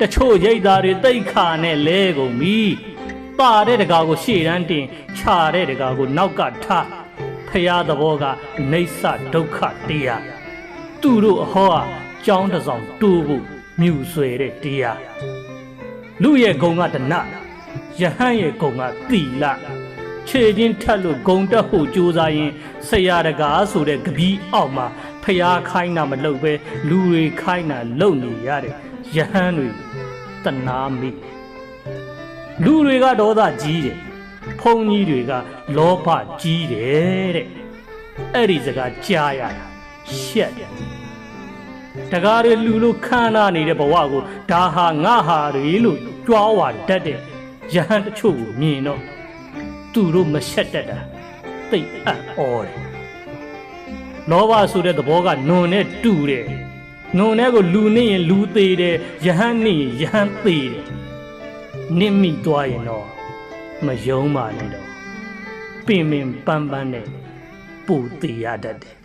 တချို့ရိတ်သားတွေတိတ်ခါနဲ့လဲကုန်ပြီပါတဲ့တကာကိုရှေ့တန်းတင်ခြာတဲ့တကာကိုနောက်ကထားဖရာသဘောကအနိစ္စဒုက္ခတရားသူတို့အဟောဟာကြောင်းတစ်စောင်တိုးဖို့မြူဆွဲတဲ့တရားလူရဲ့ဂုံကတဏယဟန်ရဲ့ဂုံကသီလခြေချင်းထက်လို့ဂုံတက်ဖို့ကြိုးစားရင်ဆရာတကားဆိုတဲ့ကပီးအောက်မှာဖျားခိုင်းတာမလုပ်ပဲလူတွေခိုင်းတာလုပ်နေရတဲ့ယဟန်တွေတ နာမိလူတွေကဒေါသကြီးတယ်ဖုန်ကြီးတွေကလောဘကြီးတယ်တဲ့အဲ့ဒီစကားကြားရတာရှက်တယ်တကားတွေလူလို့ခမ်းနားနေတဲ့ဘဝကိုဒါဟာငါဟာတွေလို့ကြွားဝါတတ်တဲ့ယဟန်တချို့ကိုမြင်တော့သူတို့မရှက်တတ်တာတိတ်အံ့ဩတယ်လောဘဆိုတဲ့သဘောကနွန်နဲ့တူတယ် နွန်နဲ့ကိုလူနေရင်လူသေးတယ်ယဟန်နေရင်ယဟန်သေးတယ်နစ်မိသွားရင်တော့မယုံပါနဲ့တော့ပင်ပင်ပန်းပန်းနဲ့ပူသေးရတတ်တယ်